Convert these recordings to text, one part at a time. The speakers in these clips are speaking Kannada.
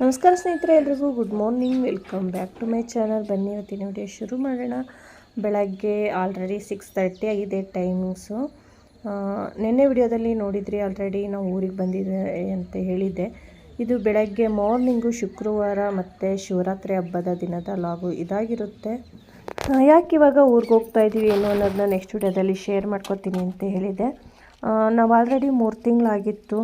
ನಮಸ್ಕಾರ ಸ್ನೇಹಿತರೆ, ಎಲ್ರಿಗೂ good morning welcome back to my channel ಬನ್ನಿ, ಇವತ್ತಿನ ವಿಡಿಯೋ ಶುರು ಮಾಡೋಣ. ಬೆಳಗ್ಗೆ ಆಲ್ರೆಡಿ ಸಿಕ್ಸ್ ತರ್ಟಿ ಆಗಿದೆ ಟೈಮಿಂಗ್ಸು ನಿನ್ನೆ ವಿಡಿಯೋದಲ್ಲಿ ನೋಡಿದ್ರಿ ಆಲ್ರೆಡಿ ನಾವು ಊರಿಗೆ ಬಂದಿದೆ ಅಂತ ಹೇಳಿದ್ದೆ. ಇದು ಬೆಳಗ್ಗೆ ಮಾರ್ನಿಂಗು ಶುಕ್ರವಾರ ಮತ್ತು ಶಿವರಾತ್ರಿ ಹಬ್ಬದ ದಿನದ ಲಾಗು ಇದಾಗಿರುತ್ತೆ. ಯಾಕೆ ಇವಾಗ ಊರಿಗೆ ಹೋಗ್ತಾ ಇದ್ದೀವಿ ಏನು ಅನ್ನೋದನ್ನ ನೆಕ್ಸ್ಟ್ ವಿಡಿಯೋದಲ್ಲಿ ಶೇರ್ ಮಾಡ್ಕೊತೀನಿ ಅಂತ ಹೇಳಿದೆ. ನಾವು ಆಲ್ರೆಡಿ ಮೂರು ತಿಂಗಳಾಗಿತ್ತು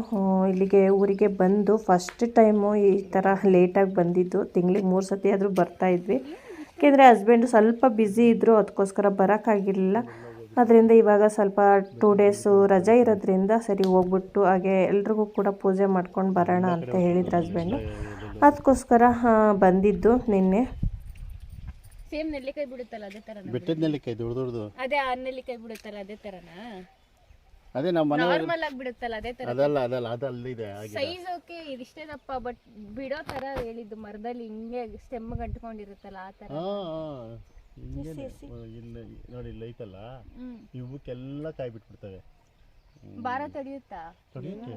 ಇಲ್ಲಿಗೆ ಊರಿಗೆ ಬಂದು ಫಸ್ಟ್ ಟೈಮು ಈ ಥರ ಲೇಟಾಗಿ ಬಂದಿದ್ದು. ತಿಂಗಳಿಗೆ ಮೂರು ಸತಿ ಆದರೂ ಬರ್ತಾಯಿದ್ವಿ ಯಾಕೆಂದರೆ ಹಸ್ಬೆಂಡು ಸ್ವಲ್ಪ ಬ್ಯುಸಿ ಇದ್ದರು ಅದಕ್ಕೋಸ್ಕರ ಬರೋಕ್ಕಾಗಿರಲಿಲ್ಲ ಅದರಿಂದ ಇವಾಗ ಸ್ವಲ್ಪ ಟೂ ಡೇಸು ರಜೆ ಇರೋದ್ರಿಂದ ಸರಿ ಹೋಗ್ಬಿಟ್ಟು ಹಾಗೆ ಎಲ್ರಿಗೂ ಕೂಡ ಪೂಜೆ ಮಾಡ್ಕೊಂಡು ಬರೋಣ ಅಂತ ಹೇಳಿದ್ರು ಹಸ್ಬೆಂಡು ಅದಕ್ಕೋಸ್ಕರ ಬಂದಿದ್ದು ನಿನ್ನೆ. ಸೇಮ್ ನೆಲ್ಲಿಕಾಯಿ ಬಿಡುತ್ತಲ್ಲ ಅದೇ ತರ ಬೆಟ್ಟದ ನೆಲ್ಲಿಕಾಯಿ ದೊಡ್ಡ ದೊಡ್ಡದು. ಅದೇ ಆ ನೆಲ್ಲಿಕಾಯಿ ಬಿಡುತ್ತಲ್ಲ ಅದೇ ತರನಾ? ಅದೇ ನಮ್ಮ ಮನೆ ನಾರ್ಮಲ್ ಆಗಿ ಬಿಡುತ್ತಲ್ಲ ಅದೇ ತರ ಅದಲ್ಲ ಅದಲ್ಲ ಅದು ಅಲ್ಲಿದೆ ಹಾಗೆ ಸೈಜ್ ಓಕೆ ಇದಿಷ್ಟೇ ದಪ್ಪ ಬಟ್ ಬಿಡೋ ತರ ಹೇಳಿದ್ದು ಮರದಲ್ಲಿ ಹಿಂಗೆ ಸ್ಟೆಮ್ ಗಂಟ್ಕೊಂಡಿರುತ್ತಲ್ಲ ಆ ತರ. ಹಾ ಹಿಂಗೇನೆ. ಇಲ್ಲ ನೋಡಿ ಇಲ್ಲಿ ಐತಲ್ಲ ಇವಕ್ಕೆಲ್ಲ ಕಾಯಿ ಬಿಟ್ಬಿಡ್ತವೆ. ಭಾರ ತಡಿಯುತ್ತಾ? ತಡಿಯುತ್ತೆ.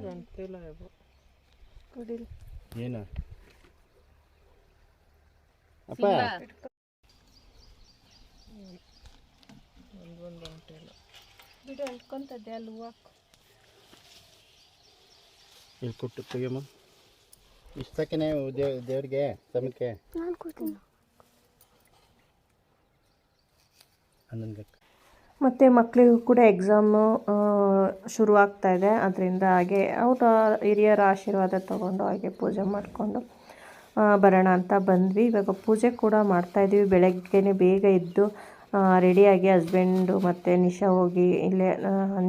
ಏನ ಅಪ್ಪ. ಬಿಡು ಅಳ್ಕೊಂತದ್ದೆ ಅಲ್ಲಿ ಹೂವು ಇಲ್ಲಿ ಕೊಟ್ಟು ತೆಗಿಯಮ್ಮ ಇಷ್ಟಕ್ಕೇನೆ ದೇವ್ ದೇವ್ರಿಗೆ ಸಮಕ್ಕೆ. ಹನ್ನೊಂದು ಮತ್ತು ಮಕ್ಕಳಿಗೂ ಕೂಡ ಎಕ್ಸಾಮು ಶುರು ಆಗ್ತಾ ಇದೆ. ಅದರಿಂದ ಹಾಗೆ ಅವರ ಹಿರಿಯರ ಆಶೀರ್ವಾದ ತಗೊಂಡು ಹಾಗೆ ಪೂಜೆ ಮಾಡಿಕೊಂಡು ಬರೋಣ ಅಂತ ಬಂದ್ವಿ. ಇವಾಗ ಪೂಜೆ ಕೂಡ ಮಾಡ್ತಾಯಿದ್ದೀವಿ ಬೆಳಗ್ಗೆನೇ ಬೇಗ ಎದ್ದು ರೆಡಿಯಾಗಿ ಹಸ್ಬೆಂಡು ಮತ್ತು ನಿಶಾ ಹೋಗಿ ಇಲ್ಲೇ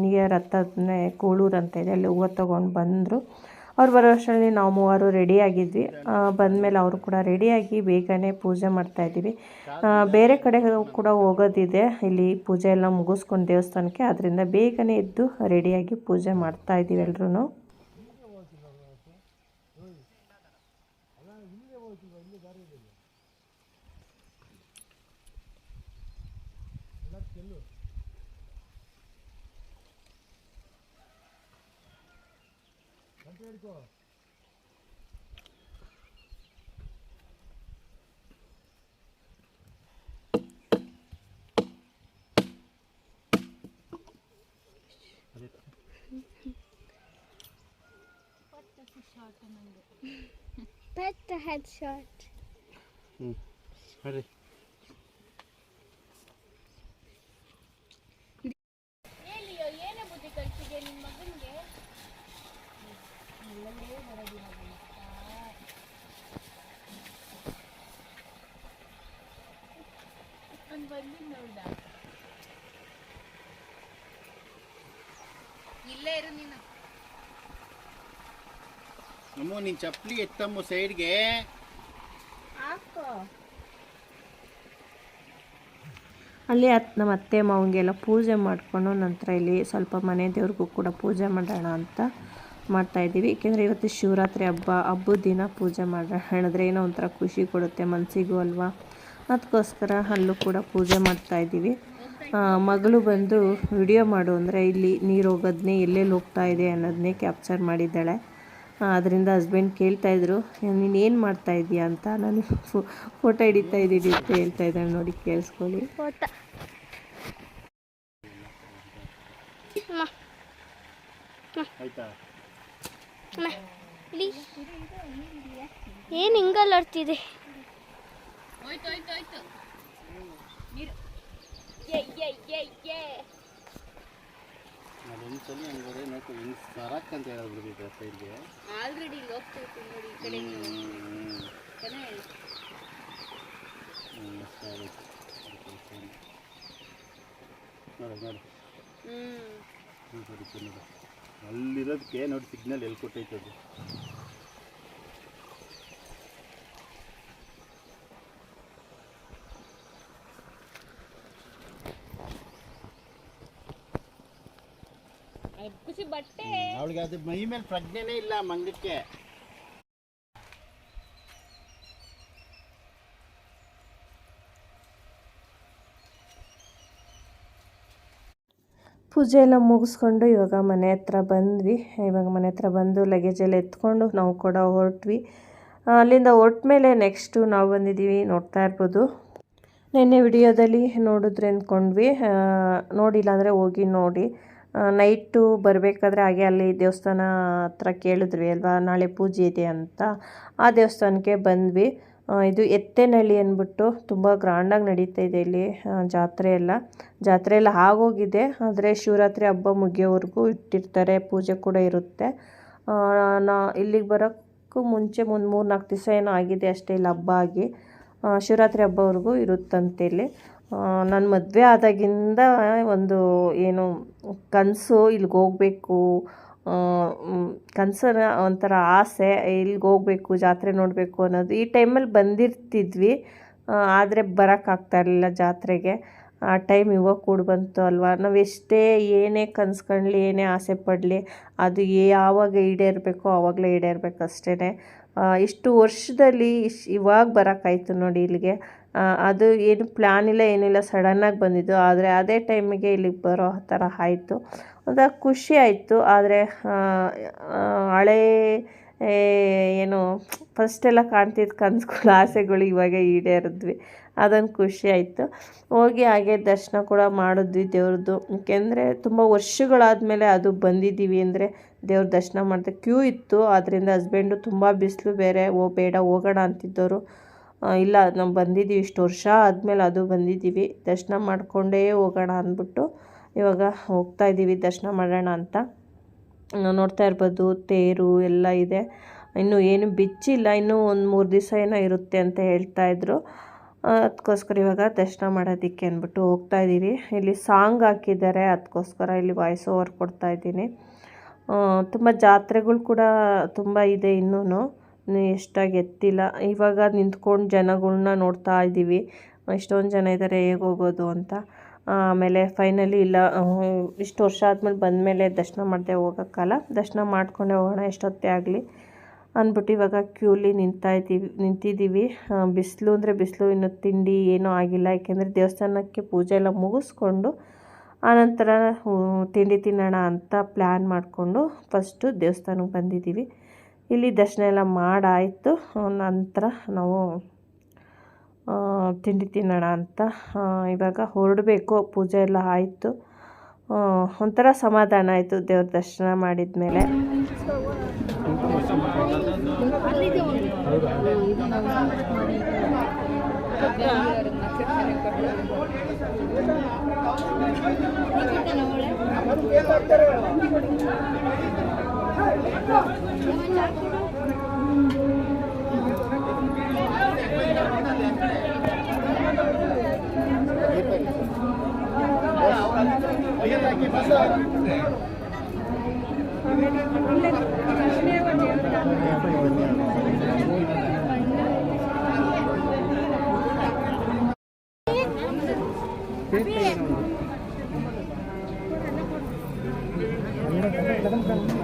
ನಿಯರ್ ಹತ್ತನೇ ಕೂಳೂರು ಅಂತ ಇದೆ. ಅಲ್ಲಿ ಹೂವು ತೊಗೊಂಡು ಬಂದರು. ಅವ್ರು ಬರೋ ಅಷ್ಟರಲ್ಲಿ ನಾವು ಮೂವರು ರೆಡಿಯಾಗಿದ್ವಿ ಬಂದಮೇಲೆ ಅವರು ಕೂಡ ರೆಡಿಯಾಗಿ ಬೇಗನೆ ಪೂಜೆ ಮಾಡ್ತಾಯಿದ್ದೀವಿ ಬೇರೆ ಕಡೆ ಕೂಡ ಹೋಗೋದಿದೆ. ಇಲ್ಲಿ ಪೂಜೆ ಎಲ್ಲ ಮುಗಿಸ್ಕೊಂಡು ದೇವಸ್ಥಾನಕ್ಕೆ. ಅದರಿಂದ ಬೇಗನೆ ಎದ್ದು ರೆಡಿಯಾಗಿ ಪೂಜೆ రోజులన్నీ జరగలేదు ఇలా తెలు గంట పెడుకో What does the shark remember? Pet the headshot. Hmm. Ready. ನಮ್ಮ ನಿನ್ ಚಪ್ಪಲಿ ಎತ್ತಮ್ಮ ಸೈಡ್ಗೆ. ಹಾಕೋ. ಅಲ್ಲಿ ಅತ್ ನಮ್ಮ ಅತ್ತೆ ಮಾವಂಗೆಲ್ಲ ಪೂಜೆ ಮಾಡಿಕೊಂಡು ನಂತರ ಇಲ್ಲಿ ಸ್ವಲ್ಪ ಮನೆ ದೇವ್ರಿಗೂ ಕೂಡ ಪೂಜೆ ಮಾಡೋಣ ಅಂತ ಮಾಡ್ತಾಯಿದ್ದೀವಿ ಏಕೆಂದರೆ ಇವತ್ತು ಶಿವರಾತ್ರಿ ಹಬ್ಬ ಹಬ್ಬದ ದಿನ ಪೂಜೆ ಮಾಡೋಣ ಹೇಳಿದ್ರೆ ಏನೋ ಒಂಥರ ಖುಷಿ ಕೊಡುತ್ತೆ ಮನಸ್ಸಿಗೂ ಅಲ್ವಾ? ಅದಕ್ಕೋಸ್ಕರ ಅಲ್ಲೂ ಕೂಡ ಪೂಜೆ ಮಾಡ್ತಾಯಿದ್ದೀವಿ ಮಗಳು ಬಂದು ವಿಡಿಯೋ ಮಾಡು ಅಂದರೆ ಇಲ್ಲಿ ನೀರು ಹೋಗೋದನ್ನೇ ಎಲ್ಲೆಲ್ಲಿ ಹೋಗ್ತಾ ಇದೆ ಅನ್ನೋದನ್ನೇ ಕ್ಯಾಪ್ಚರ್ ಮಾಡಿದ್ದಾಳೆ. ಅದರಿಂದ ಹಸ್ಬೆಂಡ್ ಕೇಳ್ತಾಯಿದ್ರು ನೀನು ಏನು ಮಾಡ್ತಾ ಇದೀಯಾ ಅಂತ ನಾನು ಫೋಟೋ ಹಿಡಿತಾ ಇದ್ದೀನಿ ಅಂತ ಹೇಳ್ತಾ ಇದ್ದಾಳೆ ನೋಡಿ ಕೇಳಿಸ್ಕೊಳ್ಳಿ. ಏನು ಹಿಂಗಲ್ಲಾಡ್ತಿದೆ ಹೋಯ್ತು ಹೋಯ್ತು ಹೋಯ್ತು. ನೀರು. ಏ ಏ ಏ ಏ ಅದೊಂದ್ಸಲ ಹಂಗಾರೆ ನೋಡ್ಕೊ ಹಿಂಗೆ ಸರಕ್ ಅಂತ ಹೇಳೋದು ಬಿಡ್ಬೇಕು ಸೈಡ್ಗೆ ಆಲ್ರೆಡಿ ಇಲ್ಲಿ ಹೋಗ್ತೈತೆ ನೋಡಿ ಈ ಕಡೆ ನೀವು ತಾನೇ ನೋಡಿ ನೋಡಿ. ಹ್ಞೂ ಅಲ್ಲಿರೋದಕ್ಕೆ ನೋಡಿ ಸಿಗ್ನಲ್ ಎಲ್ಲಿ ಕೊಟ್ಟೈತೆ ಅದು. ಖುಷಿ ಬಟ್ಟೆ. ಅವಳಿಗೆ ಅದು ಮೈ ಮೇಲೆ ಪ್ರಜ್ಞೆನೇ ಇಲ್ಲ ಮಂಗಕ್ಕೆ ಪೂಜೆ ಎಲ್ಲ ಮುಗಿಸ್ಕೊಂಡು ಇವಾಗ ಮನೆ ಹತ್ರ ಬಂದ್ವಿ. ಇವಾಗ ಮನೆ ಹತ್ರ ಬಂದು ಲಗೇಜ್ ಎಲ್ಲ ಎತ್ಕೊಂಡು ನಾವು ಕೂಡ ಹೊರಟ್ವಿ. ಅಲ್ಲಿಂದ ಹೊರಟ ಮೇಲೆ ನೆಕ್ಸ್ಟು ನಾವು ಬಂದಿದ್ದೀವಿ ನೋಡ್ತಾ ಇರ್ಬೋದು. ನಿನ್ನೆ ವಿಡಿಯೋದಲ್ಲಿ ನೋಡಿದ್ರೆ ಅಂದ್ಕೊಂಡ್ವಿ ಆ, ನೋಡಿಲ್ಲ ಅಂದರೆ ಹೋಗಿ ನೋಡಿ. ನೈಟು ಬರಬೇಕಾದ್ರೆ ಹಾಗೆ ಅಲ್ಲಿ ದೇವಸ್ಥಾನ ಹತ್ರ ಕೇಳಿದ್ವಿ ಅಲ್ವಾ, ನಾಳೆ ಪೂಜೆ ಇದೆ ಅಂತ. ಆ ದೇವಸ್ಥಾನಕ್ಕೆ ಬಂದ್ವಿ. ಇದು ಎತ್ತೇನಹಳ್ಳಿ ಅಂದ್ಬಿಟ್ಟು ತುಂಬ ಗ್ರ್ಯಾಂಡಾಗಿ ನಡೀತಾ ಇದೆ ಇಲ್ಲಿ ಜಾತ್ರೆ ಎಲ್ಲ. ಜಾತ್ರೆ ಎಲ್ಲ ಆಗೋಗಿದೆ, ಆದರೆ ಶಿವರಾತ್ರಿ ಹಬ್ಬ ಮುಗಿಯೋವರೆಗೂ ಇಟ್ಟಿರ್ತಾರೆ, ಪೂಜೆ ಕೂಡ ಇರುತ್ತೆ. ನಾ, ಇಲ್ಲಿಗೆ ಬರೋಕ್ಕೂ ಮುಂಚೆ ಒಂದು ಮೂರು ನಾಲ್ಕು ದಿವಸ ಏನೋ ಆಗಿದೆ ಅಷ್ಟೇ, ಇಲ್ಲಿ ಹಬ್ಬ ಆಗಿ. ಶಿವರಾತ್ರಿ ಹಬ್ಬವರೆಗೂ ಇರುತ್ತಂತೆ ಇಲ್ಲಿ. ನನ್ನ ಮದುವೆ ಆದಾಗಿಂದ ಒಂದು ಏನು ಕನಸು ಇಲ್ಲಿಗೆ ಹೋಗಬೇಕು. ಕನಸನ್ನ ಒಂಥರ ಆಸೆ, ಇಲ್ಲಿಗೆ ಹೋಗಬೇಕು, ಜಾತ್ರೆ ನೋಡಬೇಕು ಅನ್ನೋದು ಈ ಟೈಮಲ್ಲಿ ಬಂದಿರ್ತಿದ್ವಿ. ಆದರೆ ಬರೋಕ್ಕಾಗ್ತಾ ಇರಲಿಲ್ಲ ಜಾತ್ರೆಗೆ. ಆ ಟೈಮ್ ಇವಾಗ ಕೂಡ ಬಂತು ಅಲ್ವಾ? ನಾವು ಎಷ್ಟೇ ಏನೇ ಕನ್ಸ್ಕೊಂಡ್ಲಿ ಏನೇ ಆಸೆ ಪಡಲಿ, ಅದು ಯಾವಾಗ ಈಡೇರಬೇಕೋ ಆವಾಗಲೇ ಈಡೇರ್ಬೇಕು ಅಷ್ಟೇ ಇಷ್ಟು ವರ್ಷದಲ್ಲಿ ಇಶ್, ಇವಾಗ ಬರೋಕ್ಕಾಯ್ತು ನೋಡಿ ಇಲ್ಲಿಗೆ. ಅದು ಏನು ಪ್ಲ್ಯಾನ್ ಇಲ್ಲ ಏನಿಲ್ಲ ಸಡನ್ನಾಗಿ ಬಂದಿದ್ದು. ಆದರೆ ಅದೇ ಟೈಮಿಗೆ ಇಲ್ಲಿಗೆ ಬರೋ ಥರ ಆಯಿತು. ಒಂಥರ ಖುಷಿ ಆಯಿತು. ಆದರೆ ಹಳೇ ಏನು ಫಸ್ಟೆಲ್ಲ ಕಾಣ್ತಿದ್ದ ಕನಸುಗಳು, ಆಸೆಗಳು ಇವಾಗ ಈಡೇರಿದ್ವಿ. ಅದೊಂದು ಖುಷಿ ಆಯಿತು. ಹೋಗಿ ಹಾಗೆ ದರ್ಶನ ಕೂಡ ಮಾಡಿದ್ವಿ ದೇವ್ರದ್ದು. ಏಕೆಂದರೆ ತುಂಬ ವರ್ಷಗಳಾದಮೇಲೆ ಅದು ಬಂದಿದ್ದೀವಿ ಅಂದರೆ ದೇವ್ರ ದರ್ಶನ ಮಾಡಿದೆ ಕ್ಯೂ ಇತ್ತು. ಆದ್ದರಿಂದ ಹಸ್ಬೆಂಡು ತುಂಬ ಬಿಸಿಲು ಬೇರೆ, ಓ, ಬೇಡ, ಹೋಗೋಣ ಅಂತಿದ್ದವರು ಇಲ್ಲ, ನಾವು ಬಂದಿದ್ದೀವಿ ಇಷ್ಟು ವರ್ಷ ಆದಮೇಲೆ ಅದು ಬಂದಿದ್ದೀವಿ ದರ್ಶನ ಮಾಡಿಕೊಂಡೇ ಹೋಗೋಣ ಅಂದ್ಬಿಟ್ಟು ಇವಾಗ ಹೋಗ್ತಾ ಇದ್ದೀವಿ ದರ್ಶನ ಮಾಡೋಣ ಅಂತ. ನೋಡ್ತಾ ಇರ್ಬೋದು, ತೇರು ಎಲ್ಲ ಇದೆ. ಇನ್ನು ಏನು ಬಿಚ್ಚಿಲ್ಲ ಇನ್ನೂ ಒಂದು ಮೂರು ದಿವಸ ಏನೋ ಇರುತ್ತೆ ಅಂತ ಹೇಳ್ತಾ ಇದ್ರು. ಅದಕ್ಕೋಸ್ಕರ ಇವಾಗ ದರ್ಶನ ಮಾಡೋದಕ್ಕೆ ಅಂದ್ಬಿಟ್ಟು ಹೋಗ್ತಾ ಇದ್ದೀವಿ ಇಲ್ಲಿ ಸಾಂಗ್ ಹಾಕಿದ್ದಾರೆ ಅದಕ್ಕೋಸ್ಕರ ಇಲ್ಲಿ ವಾಯ್ಸ್ ಓವರ್ ಕೊಡ್ತಾ ಇದ್ದೀನಿ. ತುಂಬ ಜಾತ್ರೆಗಳು ಕೂಡ ತುಂಬ ಇದೆ ಇನ್ನೂ ಎಷ್ಟಾಗಿ ಎತ್ತಿಲ್ಲ. ಇವಾಗ ನಿಂತ್ಕೊಂಡು ಜನಗಳನ್ನ ನೋಡ್ತಾ ಇದ್ದೀವಿ. ಎಷ್ಟೊಂದು ಜನ ಇದ್ದಾರೆ ಹೇಗೆ ಹೋಗೋದು ಅಂತ. ಆಮೇಲೆ ಫೈನಲಿ ಇಲ್ಲ ಇಷ್ಟು ವರ್ಷ ಆದಮೇಲೆ ಬಂದಮೇಲೆ ದರ್ಶನ ಮಾಡದೆ ಹೋಗೋಕ್ಕಲ್ಲ. ದರ್ಶನ ಮಾಡ್ಕೊಂಡೆ ಹೋಗೋಣ, ಎಷ್ಟೊತ್ತೇ ಆಗಲಿ ಅಂದ್ಬಿಟ್ಟು ಇವಾಗ ಕ್ಯೂಲಿ ನಿಂತಾ ಇದ್ದೀವಿ, ನಿಂತಿದ್ದೀವಿ. ಬಿಸಿಲು ಅಂದರೆ ಬಿಸಿಲು, ಇನ್ನು ತಿಂಡಿ ಏನೂ ಆಗಿಲ್ಲ. ಯಾಕೆಂದರೆ ದೇವಸ್ಥಾನಕ್ಕೆ ಪೂಜೆ ಎಲ್ಲ ಮುಗಿಸ್ಕೊಂಡು ಆನಂತರ ತಿಂಡಿ ತಿನ್ನೋಣ ಅಂತ ಪ್ಲ್ಯಾನ್ ಮಾಡಿಕೊಂಡು ಫಸ್ಟು ದೇವಸ್ಥಾನಕ್ಕೆ ಬಂದಿದ್ದೀವಿ. ಇಲ್ಲಿ ದರ್ಶನ ಎಲ್ಲ ಮಾಡಾಯಿತು. ನಂತರ ನಾವು ತಿಂಡಿ ತಿನ್ನೋಣ ಅಂತ ಇವಾಗ ಹೊರಡಬೇಕು. ಪೂಜೆ ಎಲ್ಲ ಆಯಿತು. ಒಂಥರ ಸಮಾಧಾನ ಆಯಿತು ದೇವ್ರ ದರ್ಶನ ಮಾಡಿದ ಮೇಲೆ Gracias.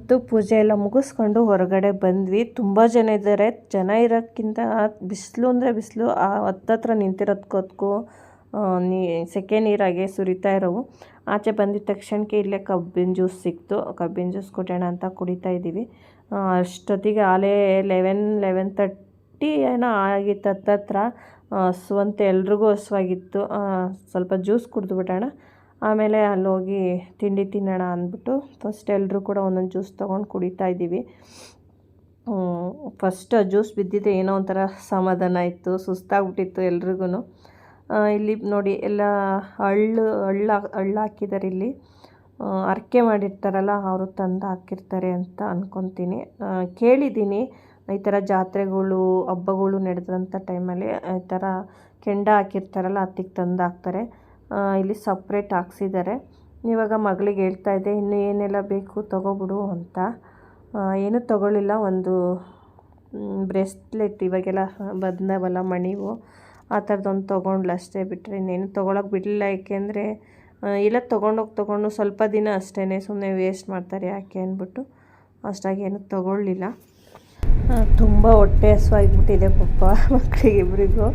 ಅಂತೂ ಪೂಜೆ ಎಲ್ಲ ಮುಗಿಸ್ಕೊಂಡು ಹೊರಗಡೆ ಬಂದ್ವಿ. ತುಂಬ ಜನ ಇದ್ದಾರೆ. ಜನ ಇರೋಕ್ಕಿಂತ ಬಿಸಿಲು ಅಂದರೆ ಬಿಸಿಲು. ಹತ್ತತ್ರ ನಿಂತಿರೋದ್ಕೋದ್ಕು ನೀ ಸೆಕೆ ನೀರಾಗೆ ಸುರಿತಾ ಇರೋವು. ಆಚೆ ಬಂದಿದ್ದ ತಕ್ಷಣಕ್ಕೆ ಇಲ್ಲೇ ಕಬ್ಬಿನ ಜ್ಯೂಸ್ ಸಿಕ್ತು. ಕಬ್ಬಿನ ಜ್ಯೂಸ್ ಕುಡಿಯೋಣ ಅಂತ ಕುಡಿತಾ ಇದ್ದೀವಿ. ಆ, ಅಷ್ಟೊತ್ತಿಗೆ ಆಲೇ ಲೆವೆನ್ ಲೆವೆನ್ ತರ್ಟಿ ಏನೋ ಆಗಿತ್ತು ಹತ್ತತ್ರ ಹಸುವಂತೆ ಎಲ್ರಿಗೂ ಹಸುವಾಗಿತ್ತು. ಸ್ವಲ್ಪ ಜ್ಯೂಸ್ ಕುಡಿದ್ಬಿಟ್ಟೋಣ ಆಮೇಲೆ ಅಲ್ಲಿ ಹೋಗಿ ತಿಂಡಿ ತಿನ್ನೋಣ ಅಂದ್ಬಿಟ್ಟು ಫಸ್ಟ್ ಎಲ್ಲರೂ ಕೂಡ ಒಂದೊಂದು ಜ್ಯೂಸ್ ತೊಗೊಂಡು ಕುಡಿತಾ ಇದ್ದೀವಿ. ಫಸ್ಟ್ ಜ್ಯೂಸ್ ಬಿದ್ದಿದ್ದೆ ಏನೋ ಒಂಥರ ಸಮಾಧಾನ ಇತ್ತು ಸುಸ್ತಾಗ್ಬಿಟ್ಟಿತ್ತು ಎಲ್ರಿಗೂ ಇಲ್ಲಿ ನೋಡಿ ಎಲ್ಲ ಹಳ್ಳು, ಹಳ್ಳ, ಹಳ್ಳು ಹಾಕಿದ್ದಾರೆ ಇಲ್ಲಿ. ಅರಕೆ ಮಾಡಿರ್ತಾರಲ್ಲ, ಅವರು ತಂದು ಹಾಕಿರ್ತಾರೆ ಅಂತ ಅಂದ್ಕೊತೀನಿ ಕೇಳಿದ್ದೀನಿ, ಈ ಥರ ಜಾತ್ರೆಗಳು, ಹಬ್ಬಗಳು ನಡೆದಂಥ ಟೈಮಲ್ಲಿ ಈ ಥರ ಕೆಂಡ ಹಾಕಿರ್ತಾರಲ್ಲ ಹತ್ತಿಗೆ ತಂದು ಹಾಕ್ತಾರೆ. ಇಲ್ಲಿ ಸಪ್ರೇಟ್ ಹಾಕ್ಸಿದ್ದಾರೆ. ಇವಾಗ ಮಗಳಿಗೆ ಹೇಳ್ತಾ ಇದ್ದೆ, ಇನ್ನು ಏನೆಲ್ಲ ಬೇಕು ತೊಗೊಬಿಡು ಅಂತ. ಏನೂ ತೊಗೊಳ್ಳಿಲ್ಲ, ಒಂದು ಬ್ರೆಸ್ಲೆಟ್ ಇವಾಗೆಲ್ಲ ಬಂದವಲ್ಲ ಮಣಿವು, ಆ ಥರದ್ದೊಂದು ತೊಗೊಂಡ್ಲು ಅಷ್ಟೇ ಬಿಟ್ಟರೆ ಇನ್ನೇನು ತೊಗೊಳಕ್ಕೆ ಬಿಡಲಿಲ್ಲ. ಏಕೆಂದರೆ ಇಲ್ಲ ತೊಗೊಂಡೋಗಿ ತೊಗೊಂಡು ಸ್ವಲ್ಪ ದಿನ ಅಷ್ಟೇ ಸುಮ್ಮನೆ ವೇಸ್ಟ್ ಮಾಡ್ತಾರೆ ಯಾಕೆ ಅಂದ್ಬಿಟ್ಟು ಅಷ್ಟಾಗಿ ಏನು ತೊಗೊಳ್ಳಿಲ್ಲ. ತುಂಬ ಹೊಟ್ಟೆ ಹಸುವಾಗಿಬಿಟ್ಟಿದೆ ಮಕ್ಕಳಿಗೆ ಮಕ್ಕಳಿಗಿಬ್ರಿಗೂ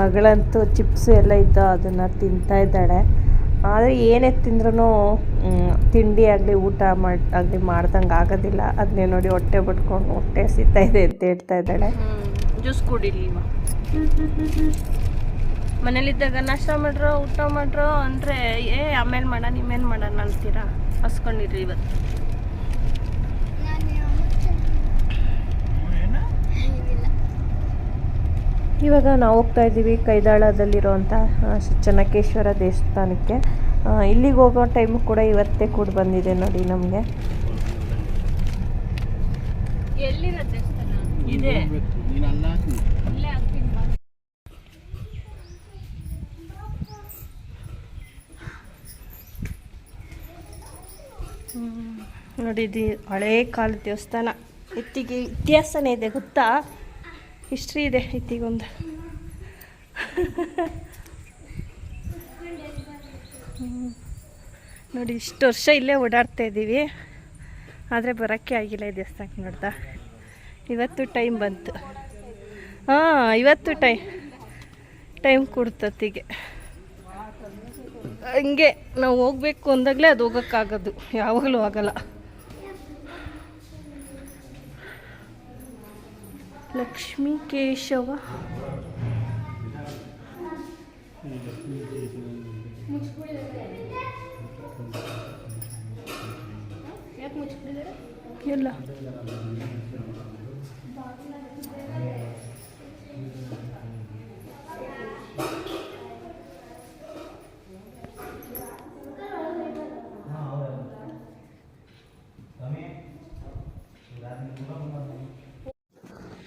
ಮಗಳಂತೂ ಚಿಪ್ಸ್ ಎಲ್ಲ ಇದ್ದು ಅದನ್ನು ತಿಂತಾ ಇದ್ದಾಳೆ. ಆದರೆ ಏನೇ ತಿಂದ್ರೂ ತಿಂಡಿ ಆಗಲಿ, ಊಟ ಮಾಡಿ, ಆಗಲಿ ಮಾಡ್ದಂಗೆ ಆಗೋದಿಲ್ಲ. ಅದನ್ನೇ ನೋಡಿ ಹೊಟ್ಟೆ ಬಿಟ್ಕೊಂಡು ಹೊಟ್ಟೆ ಸಿಗ್ತಾ ಇದೆ ಅಂತ ಹೇಳ್ತಾ ಇದ್ದಾಳೆ. ಜ್ಯೂಸ್ ಕುಡಿಲಿ ಮನೇಲಿದ್ದಾಗ ನಾಷ್ಟ ಮಾಡ್ರೋ, ಊಟ ಮಾಡ್ರೋ ಅಂದರೆ, ಏ, ಆಮೇಲೆ ಮಾಡೋಣ ಇಮೇಲೆ ಮಾಡೋಣ ಅಂತೀರಾ? ಹಸ್ಕೊಂಡಿರಿ ಇವತ್ತು. ಇವಾಗ ನಾವು ಹೋಗ್ತಾ ಇದ್ದೀವಿ ಕೈದಾಳದಲ್ಲಿರುವಂಥ ಚೆನ್ನಕೇಶ್ವರ ದೇವಸ್ಥಾನಕ್ಕೆ. ಇಲ್ಲಿಗೆ ಹೋಗೋ ಟೈಮು ಕೂಡ ಇವತ್ತೇ ಕೂಡ ಬಂದಿದೆ ನೋಡಿ ನಮಗೆ. ನೋಡಿ ಇದು ಹಳೇ ಕಾಲದ ದೇವಸ್ಥಾನ. ಇತ್ತಿಗೆ ಇತಿಹಾಸನೇ ಇದೆ ಗೊತ್ತಾ? ಹಿಸ್ಟ್ರಿ ಇದೆ ಇತ್ತೀಗೊಂದು. ನೋಡಿ, ಇಷ್ಟು ವರ್ಷ ಇಲ್ಲೇ ಓಡಾಡ್ತಾ ಇದ್ದೀವಿ. ಆದರೆ ಬರೋಕ್ಕೆ ಆಗಿಲ್ಲ ಈ ದೇವಸ್ಥಾನಕ್ಕೆ ನೋಡ್ದಾ ಇವತ್ತು ಟೈಮ್ ಬಂತು. ಹಾಂ, ಇವತ್ತು ಟೈಮ್ ಟೈಮ್ ಕೊಡ್ತತ್ತಿಗೆ. ಹಂಗೆ ನಾವು ಹೋಗ್ಬೇಕು ಅಂದಾಗಲೇ ಅದು ಹೋಗೋಕ್ಕಾಗೋದು. ಯಾವಾಗಲೂ ಆಗಲ್ಲ. ಲಕ್ಷ್ಮೀ ಕೇಶವ ಇಲ್ಲ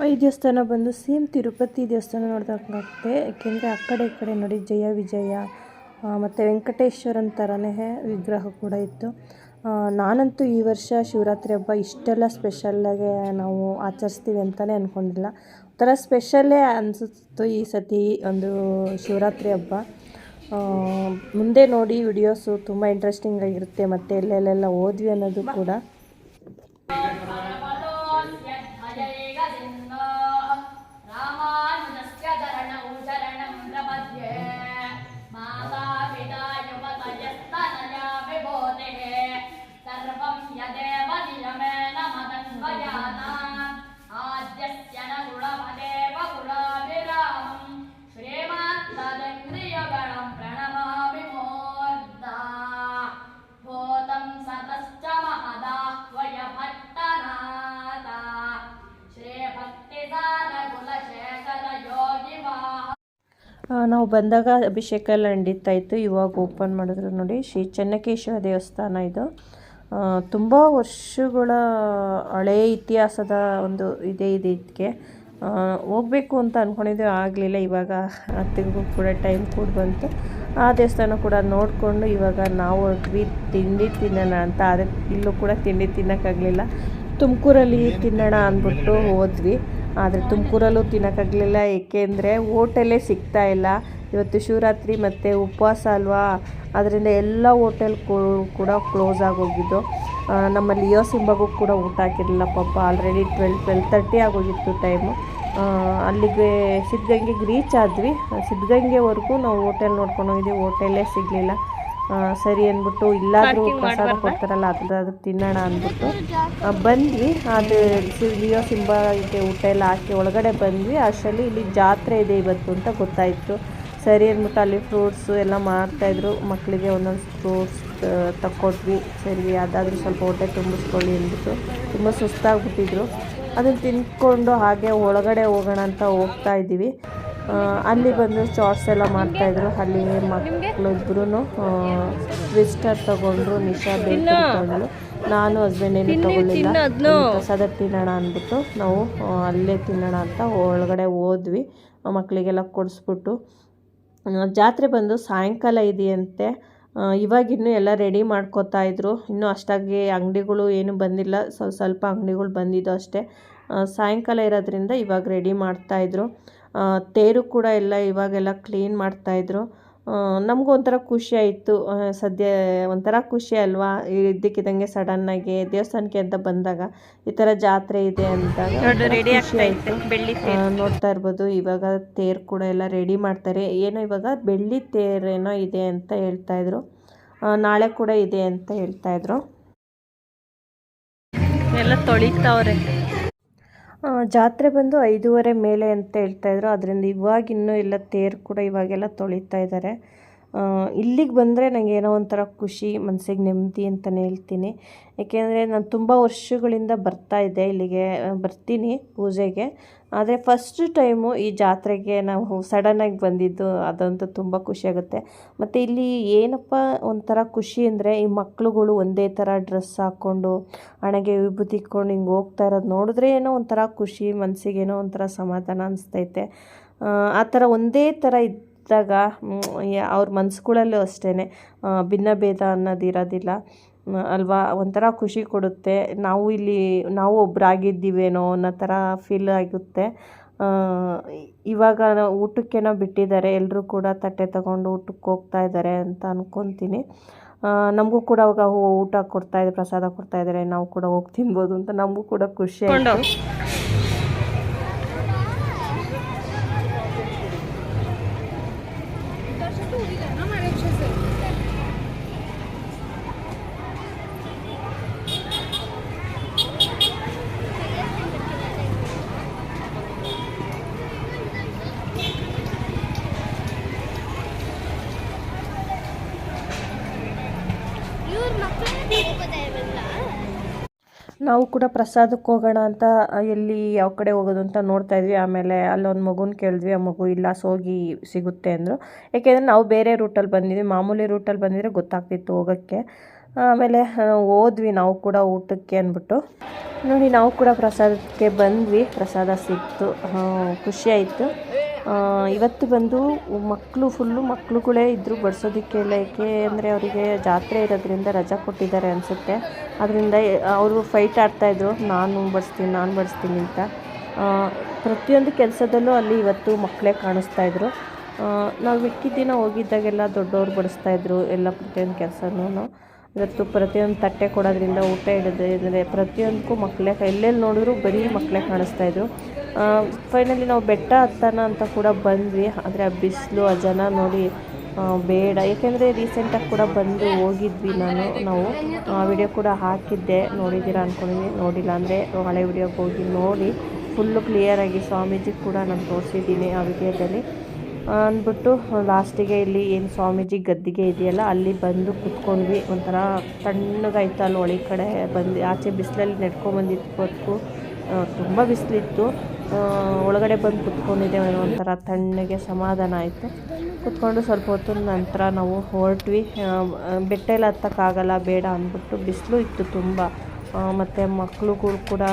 ಈ ದೇವಸ್ಥಾನ ಬಂದು ಸೇಮ್ ತಿರುಪತಿ ದೇವಸ್ಥಾನ ನೋಡ್ದಂಗಾಗುತ್ತೆ. ಯಾಕೆಂದರೆ ಆ ಕಡೆ ಈ ಕಡೆ ನೋಡಿ ಜಯ ವಿಜಯ ಮತ್ತು ವೆಂಕಟೇಶ್ವರನ ಥರನೇ ವಿಗ್ರಹ ಕೂಡ ಇತ್ತು. ನಾನಂತೂ ಈ ವರ್ಷ ಶಿವರಾತ್ರಿ ಹಬ್ಬ ಇಷ್ಟೆಲ್ಲ ಸ್ಪೆಷಲ್ಲಾಗೆ ನಾವು ಆಚರಿಸ್ತೀವಿ ಅಂತಲೇ ಅಂದ್ಕೊಂಡಿಲ್ಲ ಒಂಥರ ಸ್ಪೆಷಲ್ಲೇ ಅನಿಸುತ್ತು ಈ ಸತಿ ಒಂದು ಶಿವರಾತ್ರಿ ಹಬ್ಬ. ಮುಂದೆ ನೋಡಿ ವಿಡಿಯೋಸು ತುಂಬ ಇಂಟ್ರೆಸ್ಟಿಂಗ್ ಆಗಿರುತ್ತೆ, ಮತ್ತು ಎಲ್ಲೆಲ್ಲೆಲ್ಲ ಓದ್ವಿ ಅನ್ನೋದು ಕೂಡ. ನಾವು ಬಂದಾಗ ಅಭಿಷೇಕ ಎಲ್ಲ ನಡೀತಾ ಇವಾಗ ಓಪನ್ ಮಾಡಿದ್ರು ನೋಡಿ, ಶ್ರೀ ಚೆನ್ನಕೇಶ್ವರ ದೇವಸ್ಥಾನ ಇದು. ತುಂಬ ವರ್ಷಗಳ ಹಳೇ ಇತಿಹಾಸದ ಒಂದು ಇದೆ ಇದೆ ಇದಕ್ಕೆ. ಹೋಗಬೇಕು ಅಂತ ಅಂದ್ಕೊಂಡಿದ್ದೆ ಆಗಲಿಲ್ಲ. ಇವಾಗ ತಿರುಗು ಕೂಡ ಟೈಮ್ ಕೂಡ ಬಂತು. ಆ ದೇವಸ್ಥಾನ ಕೂಡ ನೋಡಿಕೊಂಡು ಇವಾಗ ನಾವು ಹೋಗ್ವಿ ತಿಂಡಿ ತಿನ್ನೋಣ ಅಂತ. ಅದಕ್ಕೆ ಇಲ್ಲೂ ಕೂಡ ತಿಂಡಿ ತಿನ್ನೋಕ್ಕಾಗಲಿಲ್ಲ. ತುಮಕೂರಲ್ಲಿ ತಿನ್ನೋಣ ಅಂದ್ಬಿಟ್ಟು ಹೋದ್ವಿ. ಆದರೆ ತುಮಕೂರಲ್ಲೂ ತಿನ್ನೋಕ್ಕಾಗಲಿಲ್ಲ, ಏಕೆಂದರೆ ಓಟೆಲೇ ಸಿಗ್ತಾ ಇಲ್ಲ. ಇವತ್ತು ಶಿವರಾತ್ರಿ ಮತ್ತು ಉಪವಾಸ ಅಲ್ವಾ? ಅದರಿಂದ ಎಲ್ಲ ಹೋಟೆಲ್ ಕೂಡ ಕ್ಲೋಸ್ ಆಗೋಗಿದ್ದು ನಮ್ಮಲ್ಲಿ ನಮ್ಮ ಲಿಯೋ ಸಿಂಬಗೂ ಕೂಡ ಊಟ ಹಾಕಿರಲಿಲ್ಲ ಪಾಪ. ಆಲ್ರೆಡಿ ಟ್ವೆಲ್ ಟ್ವೆಲ್ ತರ್ಟಿ ಆಗೋಗಿತ್ತು ಟೈಮು ಅಲ್ಲಿಗೆ ಸಿದ್ಧಗಂಗೆಗೆ ರೀಚ್ ಆದ್ವಿ. ಸಿದ್ಧಗಂಗೆವರೆಗೂ ನಾವು ಹೋಟೆಲ್ ನೋಡ್ಕೊಂಡು ಹೋಗಿದ್ವಿ. ಹೋಟೆಲೇ ಸಿಗಲಿಲ್ಲ. ಸರಿ ಅಂದ್ಬಿಟ್ಟು ಇಲ್ಲಾದರೂ ಪ್ರಸಾದ ಕೊಡ್ತಾರಲ್ಲ ಅದ್ರದ್ದು ತಿನ್ನೋಣ ಅಂದ್ಬಿಟ್ಟು. ಬಂದ್ವಿ ಅದು ಲಿಯೋ ಸಿಂಬಾಗೆ ಊಟ ಎಲ್ಲ ಹಾಕಿ ಒಳಗಡೆ ಬಂದ್ವಿ. ಅಷ್ಟರಲ್ಲಿ ಇಲ್ಲಿ ಜಾತ್ರೆ ಇದೆ ಇವತ್ತು ಅಂತ ಗೊತ್ತಾಯಿತು. ಸರಿ ಅಂದ್ಬಿಟ್ಟು ಅಲ್ಲಿ ಫ್ರೂಟ್ಸು ಎಲ್ಲ ಮಾಡ್ತಾಯಿದ್ರು ಮಕ್ಕಳಿಗೆ ಒಂದೊಂದು ಫ್ರೂಟ್ಸ್ ತಕ್ಕೊಟ್ವಿ. ಸರಿ ಅದಾದರೂ ಸ್ವಲ್ಪ ಹೊಟ್ಟೆ ತುಂಬಿಸ್ಕೊಳ್ಳಿ ಅಂದ್ಬಿಟ್ಟು ತುಂಬ ಸುಸ್ತಾಗ್ಬಿಟ್ಟಿದ್ರು. ಅದನ್ನು ತಿಂದ್ಕೊಂಡು ಹಾಗೆ ಒಳಗಡೆ ಹೋಗೋಣ ಅಂತ ಹೋಗ್ತಾ ಇದ್ದೀವಿ. ಅಲ್ಲಿ ಬಂದು ಚಾಟ್ಸ್ ಎಲ್ಲ ಮಾಡ್ತಾಯಿದ್ರು ಅಲ್ಲಿ ಮಕ್ಕಳಿಬ್ರು ಟ್ವಿಸ್ಟರ್ ತೊಗೊಂಡ್ರು ನಿಶಾ ಬೇಕು ತಗೊಂಡ್ರು ನಾನು ಹಸ್ಬೆಂಡ್ ಏನು ತೊಗೊಳ್ಳಿಲ್ಲ. ಪ್ರಸಾದ ತಿನ್ನೋಣ ಅಂದ್ಬಿಟ್ಟು ನಾವು ಅಲ್ಲೇ ತಿನ್ನೋಣ ಅಂತ ಒಳಗಡೆ ಹೋದ್ವಿ. ಮಕ್ಕಳಿಗೆಲ್ಲ ಕೊಡಿಸ್ಬಿಟ್ಟು. ಜಾತ್ರೆ ಬಂದು ಸಾಯಂಕಾಲ ಇದೆಯಂತೆ. ಇವಾಗಿನ್ನು ಎಲ್ಲ ರೆಡಿ ಮಾಡ್ಕೋತಾ ಇದ್ರು. ಇನ್ನು ಅಷ್ಟಾಗಿ ಅಂಗಡಿಗಳು ಏನು ಬಂದಿಲ್ಲ. ಸ್ವಲ್ಪ ಸ್ವಲ್ಪ ಅಂಗಡಿಗಳು ಬಂದಿದ್ದು ಅಷ್ಟೇ. ಸಾಯಂಕಾಲ ಇರೋದ್ರಿಂದ ಇವಾಗ ರೆಡಿ ಮಾಡ್ತಾಯಿದ್ರು ತೇರು ಕೂಡ ಎಲ್ಲ ಇವಾಗೆಲ್ಲ ಕ್ಲೀನ್ ಮಾಡ್ತಾಯಿದ್ರು ನಮಗೂ ಒಂಥರ ಖುಷಿ ಆಯಿತು. ಸದ್ಯ ಒಂಥರ ಖುಷಿ ಅಲ್ವಾ? ಇದ್ದಕ್ಕಿದ್ದಂಗೆ ಸಡನ್ನಾಗಿ ದೇವಸ್ಥಾನಕ್ಕೆ ಅಂತ ಬಂದಾಗ ಈ ಥರ ಜಾತ್ರೆ ಇದೆ ಅಂತ ರೆಡಿ ಖುಷಿ ಆಯ್ತು. ಬೆಳ್ಳಿ ಆ, ನೋಡ್ತಾ ಇರ್ಬೋದು ಇವಾಗ ತೇರು ಕೂಡ ಎಲ್ಲ ರೆಡಿ ಮಾಡ್ತಾರೆ. ಏನೋ ಇವಾಗ ಬೆಳ್ಳಿ ತೇರೇನೋ ಇದೆ ಅಂತ ಹೇಳ್ತಾ ಇದ್ರು. ನಾಳೆ ಕೂಡ ಇದೆ ಅಂತ ಹೇಳ್ತಾ ಇದ್ರು. ಎಲ್ಲ ತೊಳಿತಾವ್ರೆ. ಜಾತ್ರೆ ಬಂದು ಐದೂವರೆ ಮೇಲೆ ಅಂತ ಹೇಳ್ತಾ ಇದ್ರು. ಅದರಿಂದ ಇವಾಗ ಇನ್ನೂ ಎಲ್ಲ ತೇರು ಕೂಡ ಇವಾಗೆಲ್ಲ ತೊಳಿತಾ ಇದ್ದಾರೆ ಇಲ್ಲಿಗೆ ಬಂದರೆ ನನಗೆ ಏನೋ ಒಂಥರ ಖುಷಿ ಮನಸ್ಸಿಗೆ ನೆಮ್ಮದಿ ಅಂತಲೇ ಹೇಳ್ತೀನಿ. ಏಕೆಂದರೆ ನಾನು ತುಂಬ ವರ್ಷಗಳಿಂದ ಬರ್ತಾ ಇದ್ದೆ ಇಲ್ಲಿಗೆ ಬರ್ತೀನಿ ಪೂಜೆಗೆ. ಆದರೆ ಫಸ್ಟ್ ಟೈಮು ಈ ಜಾತ್ರೆಗೆ ನಾವು ಸಡನ್ನಾಗಿ ಬಂದಿದ್ದು ಅದಂತೂ ತುಂಬ ಖುಷಿಯಾಗುತ್ತೆ ಮತ್ತು ಇಲ್ಲಿ ಏನಪ್ಪ ಒಂಥರ ಖುಷಿ ಅಂದರೆ ಈ ಮಕ್ಳುಗಳು ಒಂದೇ ಥರ ಡ್ರೆಸ್ ಹಾಕ್ಕೊಂಡು ಹಣೆಗೆ ವಿಭೂತಿ ಇಟ್ಕೊಂಡು ಹಿಂಗೆ ಹೋಗ್ತಾ ಇರೋದು ನೋಡಿದ್ರೆ ಏನೋ ಒಂಥರ ಖುಷಿ ಮನಸ್ಸಿಗೆ ಏನೋ ಒಂಥರ ಸಮಾಧಾನ ಅನಿಸ್ತೈತೆ. ಆ ಥರ ಒಂದೇ ಥರ ಇದ್ದಾಗ ಯಾ- ಅವ್ರ ಮನ್ಸುಗಳಲ್ಲೂ ಅಷ್ಟೇ ಭಿನ್ನ ಭೇದ ಅನ್ನೋದು ಇರೋದಿಲ್ಲ. ಅಲ್ವಾ? ಒಂಥರ ಖುಷಿ ಕೊಡುತ್ತೆ. ನಾವು ಇಲ್ಲಿ, ನಾವು ಒಬ್ಬರಾಗಿದ್ದೀವೇನೋ ಅನ್ನೋ ಥರ ಫೀಲ್ ಆಗುತ್ತೆ. ಇವಾಗ ಊಟಕ್ಕೇನೋ ಬಿಟ್ಟಿದ್ದಾರೆ. ಎಲ್ಲರೂ ಕೂಡ ತಟ್ಟೆ ತಗೊಂಡು ಊಟಕ್ಕೆ ಹೋಗ್ತಾ ಇದ್ದಾರೆ ಅಂತ ಅಂದ್ಕೊತೀನಿ ನಮಗೂ ಕೂಡ ಅವಾಗ ಊಟ ಕೊಡ್ತಾ ಇದ್ದಾರೆ ಪ್ರಸಾದ ಕೊಡ್ತಾ ಇದ್ದಾರೆ. ನಾವು ಕೂಡ ಹೋಗಿ ತಿನ್ಬೋದು ಅಂತ ನಮಗೂ ಕೂಡ ಖುಷಿ ನಾವು ಕೂಡ ಪ್ರಸಾದಕ್ಕೆ ಹೋಗೋಣ ಅಂತ ಎಲ್ಲಿ ಯಾವ ಕಡೆ ಹೋಗೋದು ಅಂತ ನೋಡ್ತಾ ಇದ್ವಿ. ಆಮೇಲೆ ಅಲ್ಲೊಂದು ಮಗುನ ಕೇಳಿದ್ವಿ. ಆ ಮಗು ಇಲ್ಲ, ಸೋಗಿ ಸಿಗುತ್ತೆ ಅಂದರು. ಯಾಕೆಂದರೆ ನಾವು ಬೇರೆ ರೂಟಲ್ಲಿ ಬಂದಿದ್ವಿ. ಮಾಮೂಲಿ ರೂಟಲ್ಲಿ ಬಂದಿದ್ರೆ ಗೊತ್ತಾಗ್ತಿತ್ತು ಹೋಗೋಕ್ಕೆ. ಆಮೇಲೆ ಹೋದ್ವಿ ನಾವು ಕೂಡ ಊಟಕ್ಕೆ ಅಂದ್ಬಿಟ್ಟು. ನೋಡಿ, ನಾವು ಕೂಡ ಪ್ರಸಾದಕ್ಕೆ ಬಂದ್ವಿ. ಪ್ರಸಾದ ಸಿಕ್ತು. ಖುಷಿಯಾಯಿತು ಇವತ್ತು ಬಂದು ಮಕ್ಕಳು ಫುಲ್ಲು ಮಕ್ಕಳುಗಳೇ ಇದ್ದರು ಬಡಿಸೋದಕ್ಕೆಲ್ಲ ಏಕೆ ಅಂದರೆ ಅವರಿಗೆ ಜಾತ್ರೆ ಇರೋದ್ರಿಂದ ರಜಾ ಕೊಟ್ಟಿದ್ದಾರೆ ಅನಿಸುತ್ತೆ. ಅದರಿಂದ ಅವರು ಫೈಟ್ ಆಡ್ತಾಯಿದ್ರು ನಾನು ಬಡಿಸ್ತೀನಿ ನಾನು ಬಡಿಸ್ತೀನಿ ಅಂತ. ಪ್ರತಿಯೊಂದು ಕೆಲಸದಲ್ಲೂ ಅಲ್ಲಿ ಇವತ್ತು ಮಕ್ಕಳೇ ಕಾಣಿಸ್ತಾ ಇದ್ರು. ನಾವು ಮಿಕ್ಕಿದ್ದಿನ ಹೋಗಿದ್ದಾಗೆಲ್ಲ ದೊಡ್ಡವ್ರು ಬಡಿಸ್ತಾಯಿದ್ರು ಎಲ್ಲ ಪ್ರತಿಯೊಂದು ಕೆಲಸನೂ ಇವತ್ತು ಪ್ರತಿಯೊಂದು ತಟ್ಟೆ ಕೊಡೋದ್ರಿಂದ ಊಟ ಹಿಡಿದು ಅಂದರೆ ಪ್ರತಿಯೊಂದಕ್ಕೂ ಮಕ್ಕಳೇ ಎಲ್ಲೆಲ್ಲಿ ನೋಡಿದ್ರು ಬರೀ ಮಕ್ಕಳೇ ಕಾಣಿಸ್ತಾಯಿದ್ರು ಫೈನಲಿ ನಾವು ಬೆಟ್ಟ ಹತ್ತೋಣ ಅಂತ ಕೂಡ ಬಂದ್ವಿ. ಆದರೆ ಆ ಬಿಸಿಲು, ಆ ಜನ ನೋಡಿ ಬೇಡ. ಏಕೆಂದರೆ ರೀಸೆಂಟಾಗಿ ಕೂಡ ಬಂದು ಹೋಗಿದ್ವಿ ನಾನು, ನಾವು. ಆ ವಿಡಿಯೋ ಕೂಡ ಹಾಕಿದ್ದೆ. ನೋಡಿದ್ದೀರಾ ಅಂದ್ಕೊಂಡಿದ್ವಿ ನೋಡಿಲ್ಲ ಅಂದರೆ ಹಳೆ ವಿಡಿಯೋಗೆ ಹೋಗಿ ನೋಡಿ. ಫುಲ್ಲು ಕ್ಲಿಯರಾಗಿ ಸ್ವಾಮೀಜಿ ಕೂಡ ನಾನು ತೋರಿಸಿದ್ದೀನಿ ಆ ವಿಡಿಯೋದಲ್ಲಿ ಅಂದ್ಬಿಟ್ಟು ಲಾಸ್ಟಿಗೆ ಇಲ್ಲಿ ಏನು ಸ್ವಾಮೀಜಿ ಗದ್ದಿಗೆ ಇದೆಯಲ್ಲ, ಅಲ್ಲಿ ಬಂದು ಕುತ್ಕೊಂಡ್ವಿ. ಒಂಥರ ತಣ್ಣಗಾಯ್ತು ಅಲ್ಲಿ ಒಳಗೆ ಕಡೆ ಬಂದು. ಆಚೆ ಬಿಸಿಲಲ್ಲಿ ನಡ್ಕೊಂಬಂದಿತ್ತು ತುಂಬ ಬಿಸಿಲಿತ್ತು. ಒಳಗಡೆ ಬಂದು ಕುತ್ಕೊಂಡಿದ್ದೆ. ಒಂಥರ ತಣ್ಣಗೆ ಸಮಾಧಾನ ಆಯಿತು. ಕುತ್ಕೊಂಡು ಸ್ವಲ್ಪ ಹೊತ್ತು ನಂತರ ನಾವು ಹೊರಟ್ವಿ. ಬೆಟ್ಟ ಎಲ್ಲ ಹತ್ತಕ್ಕಾಗಲ್ಲ, ಬೇಡ ಅಂದ್ಬಿಟ್ಟು ಬಿಸಿಲು ಇತ್ತು ತುಂಬ. ಮತ್ತು ಮಕ್ಕಳುಗಳು ಕೂಡ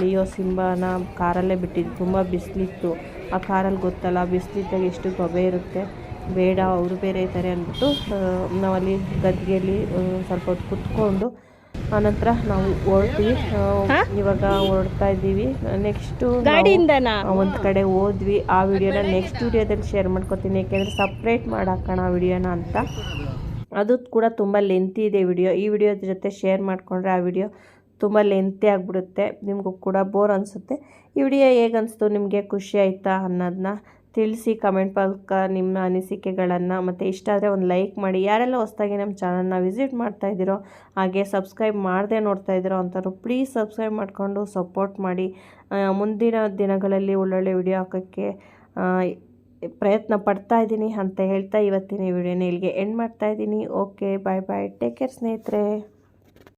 ಲಿಯೋ ಸಿಂಬಾನ ಕಾರಲ್ಲೇ ಬಿಟ್ಟಿದ್ದು. ತುಂಬ ಬಿಸಿಲಿತ್ತು. ಆ ಕಾರಲ್ಲಿ ಗೊತ್ತಲ್ಲ ಬಿಸಿಲಿದ್ದಾಗ ಎಷ್ಟು ಗೊಬೆ ಇರುತ್ತೆ. ಬೇಡ ಅವರು ಬೇರೆ ಇದ್ದಾರೆ ಅಂದ್ಬಿಟ್ಟು ನಾವಲ್ಲಿ ಗದ್ಗೆಯಲ್ಲಿ ಸ್ವಲ್ಪ ಹೊತ್ತು ಕುತ್ಕೊಂಡು ಆನಂತರ ನಾವು ಓಡ್ತೀವಿ ಇವಾಗ ಹೊರಡ್ತಾ ಇದ್ದೀವಿ. ನೆಕ್ಸ್ಟು ಒಂದು ಕಡೆ ಹೋದ್ವಿ. ಆ ವಿಡಿಯೋನ ನೆಕ್ಸ್ಟ್ ವಿಡಿಯೋದಲ್ಲಿ ಶೇರ್ ಮಾಡ್ಕೊತೀನಿ. ಯಾಕೆಂದರೆ ಸಪ್ರೇಟ್ ಮಾಡಾಕೋಣ ಆ ವಿಡಿಯೋನ ಅಂತ. ಅದು ಕೂಡ ತುಂಬ ಲೆಂತಿ ಇದೆ ವಿಡಿಯೋ. ಈ ವಿಡಿಯೋದ ಜೊತೆ ಶೇರ್ ಮಾಡಿಕೊಂಡ್ರೆ ಆ ವಿಡಿಯೋ ತುಂಬ ಲೆಂತಿ ಆಗಿಬಿಡುತ್ತೆ, ನಿಮಗೂ ಕೂಡ ಬೋರ್ ಅನಿಸುತ್ತೆ. ಈ ವಿಡಿಯೋ ಹೇಗೆ ಅನಿಸ್ತು, ನಿಮಗೆ ಖುಷಿ ಆಯಿತಾ ಅನ್ನೋದನ್ನ ತಿಳಿಸಿ ಕಮೆಂಟ್ ಮೂಲಕ ನಿಮ್ಮ ಅನಿಸಿಕೆಗಳನ್ನು ಮತ್ತು ಇಷ್ಟ ಆದರೆ ಒಂದು ಲೈಕ್ ಮಾಡಿ. ಯಾರೆಲ್ಲ ಹೊಸ್ದಾಗಿ ನಮ್ಮ ಚಾನಲ್ನ ವಿಸಿಟ್ ಮಾಡ್ತಾ ಇದ್ದೀರೋ, ಹಾಗೆ ಸಬ್ಸ್ಕ್ರೈಬ್ ಮಾಡದೆ ನೋಡ್ತಾ ಇದ್ದೀರೋ ಅಂಥವ್ರು ಪ್ಲೀಸ್ ಸಬ್ಸ್ಕ್ರೈಬ್ ಮಾಡಿಕೊಂಡು ಸಪೋರ್ಟ್ ಮಾಡಿ. ಮುಂದಿನ ದಿನಗಳಲ್ಲಿ ಒಳ್ಳೊಳ್ಳೆ ವಿಡಿಯೋ ಹಾಕೋಕ್ಕೆ ಪ್ರಯತ್ನ ಪಡ್ತಾ ಇದ್ದೀನಿ ಅಂತ ಹೇಳ್ತಾ ಇವತ್ತಿನ ವಿಡಿಯೋನ ಇಲ್ಲಿಗೆ ಎಂಡ್ ಮಾಡ್ತಾ ಇದ್ದೀನಿ. Okay bye bye take care ಸ್ನೇಹಿತರೆ.